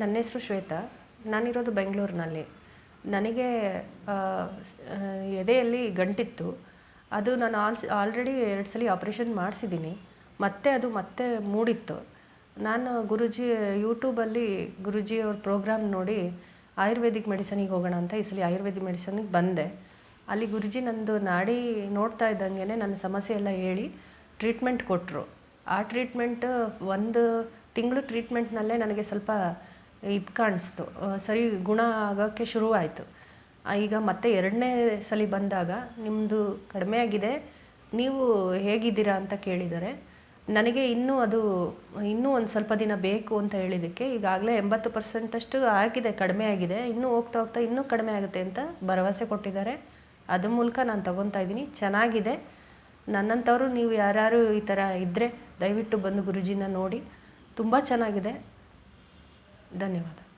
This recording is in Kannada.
ನನ್ನ ಹೆಸರು ಶ್ವೇತಾ. ನಾನಿರೋದು ಬೆಂಗಳೂರಿನಲ್ಲಿ. ನನಗೆ ಎದೆಯಲ್ಲಿ ಗಂಟಿತ್ತು. ಅದು ನಾನು ಆಲ್ಸ್, ಆಲ್ರೆಡಿ ಎರಡು ಸಲ ಆಪ್ರೇಷನ್ ಮಾಡಿಸಿದ್ದೀನಿ. ಮತ್ತೆ ಅದು ಮತ್ತೆ ಮೂಡಿತ್ತು. ನಾನು ಗುರುಜಿ, ಯೂಟ್ಯೂಬಲ್ಲಿ ಗುರುಜಿಯವ್ರ ಪ್ರೋಗ್ರಾಮ್ ನೋಡಿ ಆಯುರ್ವೇದಿಕ್ ಮೆಡಿಸನಿಗೆ ಹೋಗೋಣ ಅಂತ ಈ ಸಲ ಆಯುರ್ವೇದಿಕ್ ಮೆಡಿಸನಿಗೆ ಬಂದೆ. ಅಲ್ಲಿ ಗುರುಜಿ ನಂದು ನಾಡಿ ನೋಡ್ತಾ ಇದ್ದಂಗೆ ನನ್ನ ಸಮಸ್ಯೆ ಎಲ್ಲ ಹೇಳಿ ಟ್ರೀಟ್ಮೆಂಟ್ ಕೊಟ್ಟರು ಆ ಟ್ರೀಟ್ಮೆಂಟ್ ಒಂದು ತಿಂಗಳು ಟ್ರೀಟ್ಮೆಂಟ್ನಲ್ಲೇ ನನಗೆ ಸ್ವಲ್ಪ ಇದು ಕಾಣಿಸ್ತು. ಸರಿ, ಗುಣ ಆಗೋಕ್ಕೆ ಶುರುವಾಯಿತು. ಈಗ ಮತ್ತೆ ಎರಡನೇ ಸಲ ಬಂದಾಗ ನಿಮ್ಮದು ಕಡಿಮೆ ಆಗಿದೆ. ನೀವು ಹೇಗಿದ್ದೀರಾ ಅಂತ ಕೇಳಿದರೆ, ನನಗೆ ಇನ್ನೂ ಅದು, ಇನ್ನೂ ಒಂದು ಸ್ವಲ್ಪ ದಿನ ಬೇಕು ಅಂತ ಹೇಳಿದ್ದಕ್ಕೆ ಈಗಾಗಲೇ ಎಂಬತ್ತು ಪರ್ಸೆಂಟಷ್ಟು ಆಗಿದೆ, ಕಡಿಮೆ ಆಗಿದೆ. ಇನ್ನೂ ಹೋಗ್ತಾ ಹೋಗ್ತಾ ಇನ್ನೂ ಕಡಿಮೆ ಆಗುತ್ತೆ ಅಂತ ಭರವಸೆ ಕೊಟ್ಟಿದ್ದಾರೆ. ಅದ್ರ ಮೂಲಕ ನಾನು ತಗೊತಾ ಇದ್ದೀನಿ. ಚೆನ್ನಾಗಿದೆ. ನನ್ನಂಥವ್ರು ನೀವು ಯಾರ್ಯಾರು ಈ ಥರ ಇದ್ದರೆ ದಯವಿಟ್ಟು ಬಂದು ಗುರುಜಿನ ನೋಡಿ. ತುಂಬ ಚೆನ್ನಾಗಿದೆ. ధన్యవాదాలు